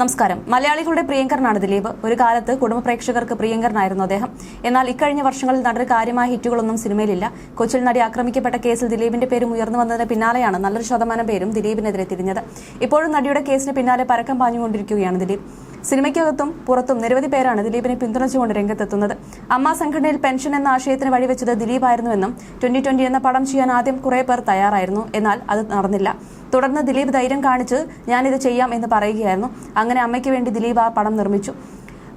നമസ്കാരം. മലയാളികളുടെ പ്രിയങ്കരനാണ് ദിലീപ്. ഒരു കാലത്ത് കുടുംബ പ്രേക്ഷകർക്ക് പ്രിയങ്കരനായിരുന്നു അദ്ദേഹം. എന്നാൽ ഇക്കഴിഞ്ഞ വർഷങ്ങളിൽ നടന്ന കാര്യമായ ഹിറ്റുകളൊന്നും സിനിമയിലില്ല. കൊച്ചിൽ നടി ആക്രമിക്കപ്പെട്ട കേസിൽ ദിലീപിന്റെ പേരും ഉയർന്നു വന്നതിന് പിന്നാലെയാണ് നല്ലൊരു ശതമാനം പേരും ദിലീപിനെതിരെ തിരിഞ്ഞത്. ഇപ്പോഴും നടിയുടെ കേസിന് പിന്നാലെ പരക്കം പാഞ്ഞുകൊണ്ടിരിക്കുകയാണ് ദിലീപ്. സിനിമയ്ക്കകത്തും പുറത്തും നിരവധി പേരാണ് ദിലീപിനെ പിന്തുണച്ചുകൊണ്ട് രംഗത്തെത്തുന്നത്. അമ്മ സംഘടനയിൽ പെൻഷൻ എന്ന ആശയത്തിന് വഴിവെച്ചത് ദിലീപായിരുന്നുവെന്നും ട്വന്റി ട്വന്റി എന്ന പടം ചെയ്യാൻ ആദ്യം കുറെ പേർ തയ്യാറായിരുന്നു. എന്നാൽ അത് നടന്നില്ല. തുടർന്ന് ദിലീപ് ധൈര്യം കാണിച്ച് ഞാനിത് ചെയ്യാം എന്ന് പറയുകയായിരുന്നു. അങ്ങനെ അമ്മയ്ക്ക് വേണ്ടി ദിലീപ് ആ പടം നിർമ്മിച്ചു.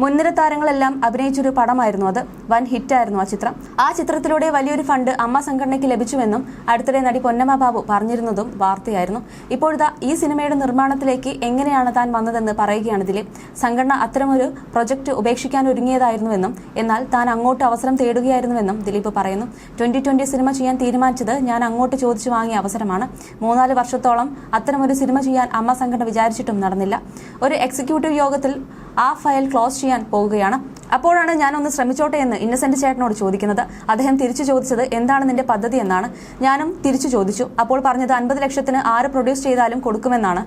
മുൻനിര താരങ്ങളെല്ലാം അഭിനയിച്ചൊരു പടമായിരുന്നു അത്. വൻ ഹിറ്റായിരുന്നു ആ ചിത്രം. ആ ചിത്രത്തിലൂടെ വലിയൊരു ഫണ്ട് അമ്മ സംഘടനയ്ക്ക് ലഭിച്ചുവെന്നും അടുത്തിടെ നടി പൊന്നമ്മ ബാബു പറഞ്ഞിരുന്നതും വാർത്തയായിരുന്നു. ഇപ്പോഴത്തെ ഈ സിനിമയുടെ നിർമ്മാണത്തിലേക്ക് എങ്ങനെയാണ് താൻ വന്നതെന്ന് പറയുകയാണ് ദിലീപ് സംഘടന അത്തരമൊരു പ്രൊജക്ട് ഉപേക്ഷിക്കാൻ ഒരുങ്ങിയതായിരുന്നുവെന്നും എന്നാൽ താൻ അങ്ങോട്ട് അവസരം തേടുകയായിരുന്നുവെന്നും ദിലീപ് പറയുന്നു. ട്വന്റി ട്വന്റി സിനിമ ചെയ്യാൻ തീരുമാനിച്ചത് ഞാൻ അങ്ങോട്ട് ചോദിച്ചു വാങ്ങിയ അവസരമാണ്. മൂന്നാൽ വർഷത്തോളം അത്തരമൊരു സിനിമ ചെയ്യാൻ അമ്മ സംഘടന വിചാരിച്ചിട്ടും നടന്നില്ല. ഒരു എക്സിക്യൂട്ടീവ് യോഗത്തിൽ ആ ഫയൽ ക്ലോസ് ചെയ്യാൻ പോവുകയാണ്. അപ്പോഴാണ് ഞാനൊന്ന് ശ്രമിച്ചോട്ടെ എന്ന് ഇന്നസെന്റ് ചേട്ടനോട് ചോദിക്കുന്നത്. അദ്ദേഹം തിരിച്ചു ചോദിച്ചത് എന്താണ് നിന്റെ പദ്ധതി എന്നാണ്. ഞാനും തിരിച്ചു ചോദിച്ചു. അപ്പോൾ പറഞ്ഞത് അൻപത് ലക്ഷത്തിന് ആറ് പ്രൊഡ്യൂസ് ചെയ്താലും കൊടുക്കുമെന്നാണ്.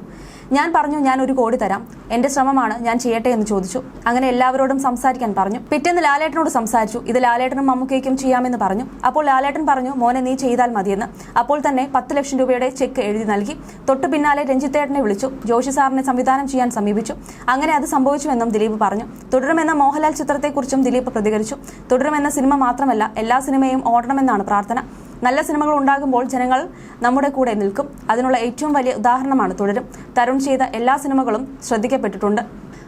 ഞാൻ പറഞ്ഞു ഞാൻ ഒരു കോടി തരാം. എന്റെ ശ്രമമാണ് ഞാൻ ചെയ്യട്ടെ എന്ന് ചോദിച്ചു. അങ്ങനെ എല്ലാവരോടും സംസാരിക്കാൻ പറഞ്ഞു. പിറ്റേന്ന് ലാലേട്ടനോട് സംസാരിച്ചു. ഇത് ലാലേട്ടനും മമ്മൂക്കയ്ക്കും ചെയ്യാമെന്ന് പറഞ്ഞു. അപ്പോൾ ലാലേട്ടൻ പറഞ്ഞു മോനെ നീ ചെയ്താൽ മതിയെന്ന്. അപ്പോൾ തന്നെ പത്ത് ലക്ഷം രൂപയുടെ ചെക്ക് എഴുതി നൽകി. തൊട്ടു പിന്നാലെ രഞ്ജിത്തേട്ടനെ വിളിച്ചു. ജോഷി സാറിനെ സംവിധാനം ചെയ്യാൻ സമീപിച്ചു. അങ്ങനെ അത് സംഭവിച്ചുവെന്നും ദിലീപ് പറഞ്ഞു. തുടരുമെന്ന മോഹൻലാൽ ചിത്രത്തെക്കുറിച്ചും ദിലീപ് പ്രതികരിച്ചു. തുടരുമെന്ന സിനിമ മാത്രമല്ല എല്ലാ സിനിമയും ഓടണമെന്നാണ് പ്രാർത്ഥന. നല്ല സിനിമകൾ ഉണ്ടാകുമ്പോൾ ജനങ്ങൾ നമ്മുടെ കൂടെ നിൽക്കും. അതിനുള്ള ഏറ്റവും വലിയ ഉദാഹരണമാണ് തുടരും. തരുൺ ചെയ്ത എല്ലാ സിനിമകളും ശ്രദ്ധിക്കപ്പെട്ടിട്ടുണ്ട്.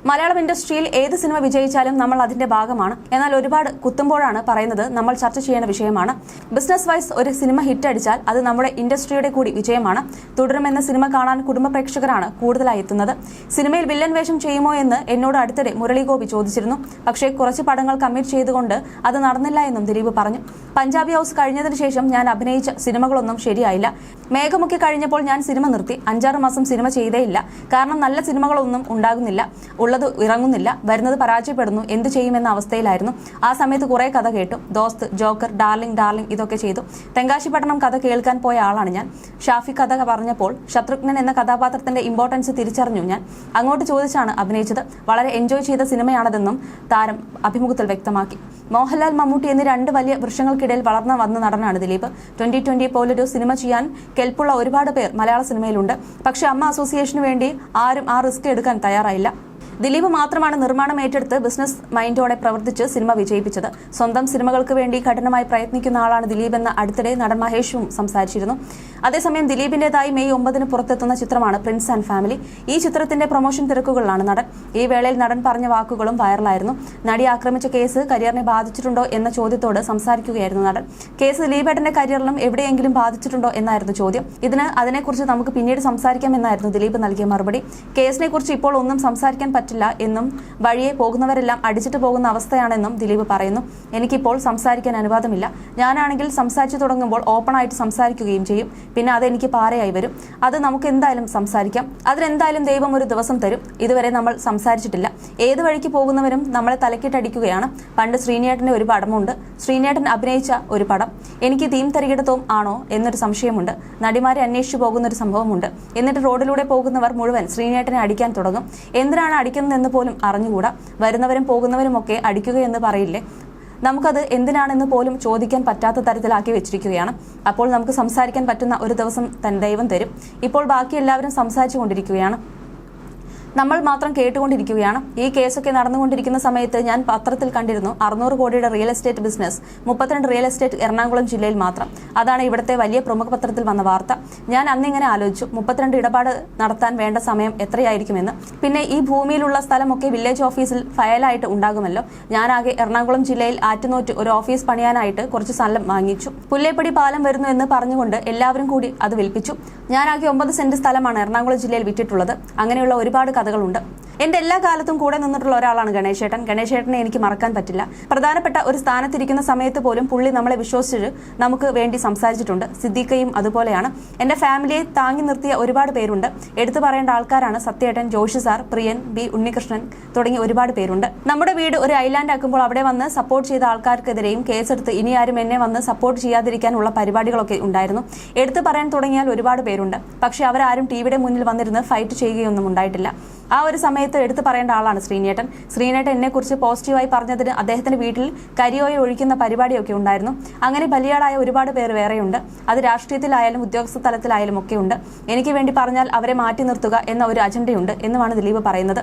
മലയാളം ഇൻഡസ്ട്രിയിൽ ഏത് സിനിമ വിജയിച്ചാലും നമ്മൾ അതിന്റെ ഭാഗമാണ്. എന്നാൽ ഒരുപാട് കുത്തുമ്പോഴാണ് പറയുന്നത് നമ്മൾ ചർച്ച ചെയ്യുന്ന വിഷയമാണ്. ബിസിനസ് വൈസ് ഒരു സിനിമ ഹിറ്റ് അടിച്ചാൽ അത് നമ്മുടെ ഇൻഡസ്ട്രിയുടെ കൂടി വിജയമാണ്. തുടരുമെന്ന സിനിമ കാണാൻ കുടുംബ പ്രേക്ഷകരാണ് കൂടുതലായി എത്തുന്നത്. സിനിമയിൽ വില്ലൻ വേഷം ചെയ്യുമോ എന്ന് എന്നോട് അടുത്തിടെ മുരളിഗോപി ചോദിച്ചിരുന്നു. പക്ഷേ കുറച്ച് പടങ്ങൾ കമ്മിറ്റ് ചെയ്തുകൊണ്ട് അത് നടന്നില്ല എന്നും ദിലീപ് പറഞ്ഞു. പഞ്ചാബി ഹൗസ് കഴിഞ്ഞതിന് ശേഷം ഞാൻ അഭിനയിച്ച സിനിമകളൊന്നും ശരിയായില്ല. മേഘമൊക്കെ കഴിഞ്ഞപ്പോൾ ഞാൻ സിനിമ നിർത്തി. അഞ്ചാറ് മാസം സിനിമ ചെയ്തേയില്ല. കാരണം നല്ല സിനിമകളൊന്നും ഉണ്ടാകുന്നില്ല. ഉള്ളത് ഇറങ്ങുന്നില്ല. വരുന്നത് പരാജയപ്പെടുന്നു. എന്ത് ചെയ്യുമെന്ന അവസ്ഥയിലായിരുന്നു. ആ സമയത്ത് കുറേ കഥ കേട്ടു. ദോസ്ത് ജോക്കർ ഡാർലിംഗ് ഡാർലിംഗ് ഇതൊക്കെ ചെയ്തു. തെങ്കാശി പട്ടണം കഥ കേൾക്കാൻ പോയ ആളാണ് ഞാൻ. ഷാഫി കഥ പറഞ്ഞപ്പോൾ ശത്രുഘ്നൻ എന്ന കഥാപാത്രത്തിന്റെ ഇമ്പോർട്ടൻസ് തിരിച്ചറിഞ്ഞു ഞാൻ. അങ്ങോട്ട് ചോദിച്ചാണ് അഭിനയിച്ചത്. വളരെ എൻജോയ് ചെയ്ത സിനിമയാണതെന്നും താരം അഭിമുഖത്തിൽ വ്യക്തമാക്കി. മോഹൻലാൽ മമ്മൂട്ടി എന്നീ രണ്ട് വലിയ വൃക്ഷങ്ങൾക്കിടയിൽ വളർന്നു വന്ന നടനാണ് ദിലീപ്. ട്വന്റി ട്വന്റി പോലൊരു സിനിമ ചെയ്യാൻ കെൽപ്പുള്ള ഒരുപാട് പേർ മലയാള സിനിമയിലുണ്ട്. പക്ഷേ അമ്മ അസോസിയേഷന് വേണ്ടി ആരും ആ റിസ്ക് എടുക്കാൻ തയ്യാറായില്ല. ദിലീപ് മാത്രമാണ് നിർമ്മാണം ഏറ്റെടുത്ത് ബിസിനസ് മൈൻഡോടെ പ്രവർത്തിച്ച് സിനിമ വിജയിപ്പിച്ചത്. സ്വന്തം സിനിമകൾക്ക് വേണ്ടി കഠിനമായി പ്രയത്നിക്കുന്ന ആളാണ് ദിലീപ് എന്ന് അടുത്തിടെ നടൻ മഹേഷും സംസാരിച്ചിരുന്നു. അതേസമയം ദിലീപിന്റേതായി മെയ് ഒമ്പതിന് പുറത്തെത്തുന്ന ചിത്രമാണ് പ്രിൻസ് ആൻഡ് ഫാമിലി ഈ ചിത്രത്തിന്റെ പ്രൊമോഷൻ തിരക്കുകളിലാണ് നടൻ. ഈ വേളയിൽ നടൻ പറഞ്ഞ വാക്കുകളും വൈറലായിരുന്നു. നടി ആക്രമിച്ച കേസ് കരിയറിനെ ബാധിച്ചിട്ടുണ്ടോ എന്ന ചോദ്യത്തോട് സംസാരിക്കുകയായിരുന്നു നടൻ. കേസ് ദിലീപേട്ടന്റെ കരിയറിലും എവിടെയെങ്കിലും ബാധിച്ചിട്ടുണ്ടോ എന്നായിരുന്നു ചോദ്യം. ഇതിന് അതിനെക്കുറിച്ച് നമുക്ക് പിന്നീട് സംസാരിക്കാം എന്നായിരുന്നു ദിലീപ് നൽകിയ മറുപടി. കേസിനെക്കുറിച്ച് ഇപ്പോൾ ഒന്നും സംസാരിക്കാൻ പറ്റില്ല എന്നും വഴിയെ പോകുന്നവരെല്ലാം അടിച്ചിട്ട് പോകുന്ന അവസ്ഥയാണെന്നും ദിലീപ് പറയുന്നു. എനിക്കിപ്പോൾ സംസാരിക്കാൻ അനുവാദമില്ല. ഞാനാണെങ്കിൽ സംസാരിച്ചു തുടങ്ങുമ്പോൾ ഓപ്പൺ ആയിട്ട് സംസാരിക്കുകയും ചെയ്യും. പിന്നെ അതെനിക്ക് പാരയായി വരും. അത് നമുക്ക് എന്തായാലും സംസാരിക്കാം. അതിനെന്തായാലും ദൈവം ഒരു ദിവസം തരും. ഇതുവരെ നമ്മൾ സംസാരിച്ചിട്ടില്ല. ഏത് വഴിക്ക് പോകുന്നവരും നമ്മളെ തലക്കിട്ടടിക്കുകയാണ്. പണ്ട് ശ്രീനേട്ടന്റെ ഒരു പടമുണ്ട്. ശ്രീനേട്ടൻ അഭിനയിച്ച ഒരു പടം. എനിക്ക് തീം തരികിടത്തവും ആണോ എന്നൊരു സംശയമുണ്ട്. നടിമാരെ അന്വേഷിച്ചു പോകുന്ന ഒരു സംഭവമുണ്ട്. എന്നിട്ട് റോഡിലൂടെ പോകുന്നവർ മുഴുവൻ ശ്രീനേട്ടനെ അടിക്കാൻ തുടങ്ങും. എന്തിനാണ് അടിക്കുന്നതെന്ന് പോലും അറിഞ്ഞുകൂടാ. വരുന്നവരും പോകുന്നവരും ഒക്കെ അടിക്കുകയെന്ന് പറയില്ലേ? നമുക്കത് എന്തിനാണെന്ന് പോലും ചോദിക്കാൻ പറ്റാത്ത തരത്തിലാക്കി വെച്ചിരിക്കുകയാണ്. അപ്പോൾ നമുക്ക് സംസാരിക്കാൻ പറ്റുന്ന ഒരു ദിവസം തൻ ദൈവം തരും. ഇപ്പോൾ ബാക്കി എല്ലാവരും സംസാരിച്ചു കൊണ്ടിരിക്കുകയാണ് നമ്മൾ മാത്രം കേട്ടുകൊണ്ടിരിക്കുകയാണ്. ഈ കേസൊക്കെ നടന്നുകൊണ്ടിരിക്കുന്ന സമയത്ത് ഞാൻ പത്രത്തിൽ കണ്ടിരുന്നു അറുന്നൂറ് കോടിയുടെ റിയൽ എസ്റ്റേറ്റ് ബിസിനസ് മുപ്പത്തിരണ്ട് റിയൽ എസ്റ്റേറ്റ് എറണാകുളം ജില്ലയിൽ മാത്രം. അതാണ് ഇവിടുത്തെ വലിയ പ്രമുഖ പത്രത്തിൽ വന്ന വാർത്ത. ഞാൻ അന്നിങ്ങനെ ആലോചിച്ചു മുപ്പത്തിരണ്ട് ഇടപാട് നടത്താൻ വേണ്ട സമയം എത്രയായിരിക്കുമെന്ന്. പിന്നെ ഈ ഭൂമിയിലുള്ള സ്ഥലമൊക്കെ വില്ലേജ് ഓഫീസിൽ ഫയലായിട്ട് ഉണ്ടാകുമല്ലോ. ഞാനാകെ എറണാകുളം ജില്ലയിൽ ആറ്റുനോറ്റ് ഒരു ഓഫീസ് പണിയാനായിട്ട് കുറച്ച് സ്ഥലം വാങ്ങിച്ചു. പുല്ലേപ്പടി പാലം വരുന്നു എന്ന് പറഞ്ഞുകൊണ്ട് എല്ലാവരും കൂടി അത് വിൽപ്പിച്ചു. ഞാനാകെ ഒമ്പത് സെന്റ് സ്ഥലമാണ് എറണാകുളം ജില്ലയിൽ വിറ്റിട്ടുള്ളത്. അങ്ങനെയുള്ള ഒരുപാട് കഥകളുണ്ട്. എന്റെ എല്ലാ കാലത്തും കൂടെ നിന്നിട്ടുള്ള ഒരാളാണ് ഗണേശേട്ടൻ. ഗണേശേട്ടനെ എനിക്ക് മറക്കാൻ പറ്റില്ല. പ്രധാനപ്പെട്ട ഒരു സ്ഥാനത്തിരിക്കുന്ന സമയത്ത് പോലും പുള്ളി നമ്മളെ വിശ്വസിച്ച് നമുക്ക് വേണ്ടി സംസാരിച്ചിട്ടുണ്ട്. സിദ്ദീഖയും അതുപോലെയാണ്. എന്റെ ഫാമിലിയെ താങ്ങി നിർത്തിയ ഒരുപാട് പേരുണ്ട്. എടുത്തു പറയേണ്ട ആൾക്കാരാണ് സത്യേട്ടൻ ജോഷി സാർ പ്രിയൻ ബി ഉണ്ണികൃഷ്ണൻ തുടങ്ങി ഒരുപാട് പേരുണ്ട്. നമ്മുടെ വീട് ഒരു ഐലാൻഡ് ആക്കുമ്പോൾ അവിടെ വന്ന് സപ്പോർട്ട് ചെയ്ത ആൾക്കാർക്കെതിരെയും കേസെടുത്ത് ഇനി ആരും എന്നെ വന്ന് സപ്പോർട്ട് ചെയ്യാതിരിക്കാനുള്ള പരിപാടികളൊക്കെ ഉണ്ടായിരുന്നു. എടുത്തു പറയാൻ തുടങ്ങിയാൽ ഒരുപാട് പേരുണ്ട്. പക്ഷെ അവരാരും ടി വിയുടെ മുന്നിൽ വന്നിരുന്ന് ഫൈറ്റ് ചെയ്യുകയൊന്നും ഉണ്ടായിട്ടില്ല. ആ ഒരു സമയത്ത് എടുത്തു പറയേണ്ട ആളാണ് ശ്രീനേട്ടൻ. ശ്രീനേട്ടൻ എന്നെക്കുറിച്ച് പോസിറ്റീവായി പറഞ്ഞതിന് അദ്ദേഹത്തിന്റെ വീട്ടിൽ കരിയോയിൽ ഒഴിക്കുന്ന പരിപാടിയൊക്കെ ഉണ്ടായിരുന്നു. അങ്ങനെ ബലിയാടായ ഒരുപാട് പേർ വേറെയുണ്ട്. അത് രാഷ്ട്രീയത്തിലായാലും ഉദ്യോഗസ്ഥ തലത്തിലായാലും ഒക്കെ ഉണ്ട്. എനിക്ക് വേണ്ടി പറഞ്ഞാൽ അവരെ മാറ്റി നിർത്തുക എന്ന ഒരു അജണ്ടയുണ്ട് എന്നുമാണ് ദിലീപ് പറയുന്നത്.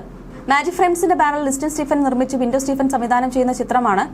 മാജിക് ഫ്രെയിംസിന്റെ ബാനറിൽ ലിസ്റ്റൻ സ്റ്റീഫൻ നിർമ്മിച്ച്. വിൻഡോ സ്റ്റീഫൻ സംവിധാനം ചെയ്യുന്ന ചിത്രമാണ്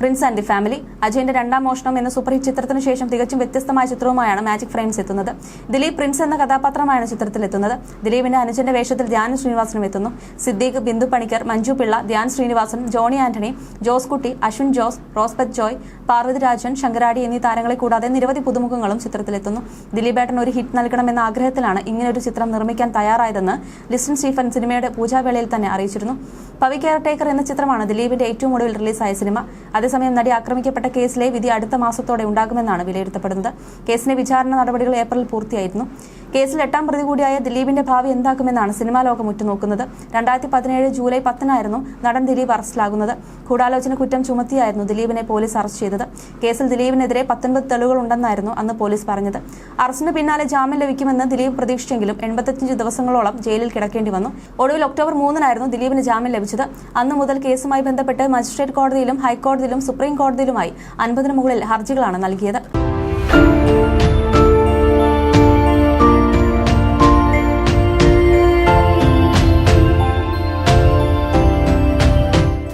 പ്രിൻസ് ആൻഡ് ദി ഫാമിലി. അജയന്റെ രണ്ടാം മോഷണം എന്ന സൂപ്പർ ഹിറ്റ് ചിത്രത്തിന് ശേഷം തികച്ചും വ്യത്യസ്തമായ ചിത്രവുമായാണ് മാജിക് ഫ്രെയിംസ് എത്തുന്നത്. ദിലീപ് പ്രിൻസ് എന്ന കഥാപാത്രമാണ് ചിത്രത്തിൽ എത്തുന്നത് ദിലീപിന്റെ അനുജന്റെ വേഷത്തിൽ ധ്യാൻ ശ്രീനിവാസനും എത്തുന്നു. സിദ്ദീഖ് ബിന്ദു പണിക്കർ മഞ്ജു പിള്ള ധ്യാൻ ശ്രീനിവാസൻ ജോണി ആന്റണി ജോസ് കുട്ടി അശ്വിൻ ജോസ് റോസ്ബത്ത് ജോയ് പാർവതി രാജൻ ശങ്കരാടി എന്നീ താരങ്ങളെ കൂടാതെ നിരവധി പുതുമുഖങ്ങളും ചിത്രത്തിലെത്തുന്നു. ദിലീപേട്ടൻ ഒരു ഹിറ്റ് നൽകണമെന്ന ആഗ്രഹത്തിലാണ് ഇങ്ങനൊരു ചിത്രം നിർമ്മിക്കാൻ തയ്യാറായതെന്ന് ലിസ്റ്റൻ സ്റ്റീഫൻ സിനിമയുടെ പൂജാവേളയിൽ തന്നെ അറിയിച്ചിരുന്നു. പവി കെയർ ടേക്കർ എന്ന ചിത്രമാണ് ദിലീപിന്റെ ഏറ്റവും ഒടുവിൽ റിലീസായ സിനിമ. അതേസമയം നടി ആക്രമിക്കപ്പെട്ട കേസിലെ വിധി അടുത്ത മാസത്തോടെ ഉണ്ടാകുമെന്നാണ് വിലയിരുത്തപ്പെടുന്നത്. കേസിന്റെ വിചാരണ നടപടികൾ ഏപ്രിൽ പൂർത്തിയായിരുന്നു. കേസിൽ എട്ടാം പ്രതി കൂടിയായ ദിലീപിന്റെ ഭാവി എന്താക്കുമെന്നാണ് സിനിമാ ലോകം ഉറ്റുനോക്കുന്നത്. രണ്ടായിരത്തി പതിനേഴ് ജൂലൈ പത്തിനായിരുന്നു നടൻ ദിലീപ് അറസ്റ്റിലാകുന്നത്. കൂടാലോചന കുറ്റം ചുമത്തിയായിരുന്നു ദിലീപിനെ പോലീസ് അറസ്റ്റ് ചെയ്തത്. കേസിൽ ദിലീപിനെതിരെ പത്തൊൻപത് തെളിവുകൾ ഉണ്ടെന്നായിരുന്നു അന്ന് പോലീസ് പറഞ്ഞത്. അറസ്റ്റിന് പിന്നാലെ ജാമ്യം ലഭിക്കുമെന്ന് ദിലീപ് പ്രതീക്ഷിച്ചെങ്കിലും എൺപത്തിയഞ്ച് ദിവസങ്ങളോളം ജയിലിൽ കിടക്കേണ്ടി വന്നു. ഒടുവിൽ ഒക്ടോബർ മൂന്നിനായിരുന്നു ദിലീപിന് ജാമ്യം ലഭിച്ചത്. അന്ന് മുതൽ കേസുമായി ബന്ധപ്പെട്ട് മജിസ്ട്രേറ്റ് കോടതിയിലും ഹൈക്കോടതിയിലും സുപ്രീം കോടതിയിലുമായി അൻപതിനു മുകളിൽ ഹർജികളാണ് നൽകിയത്.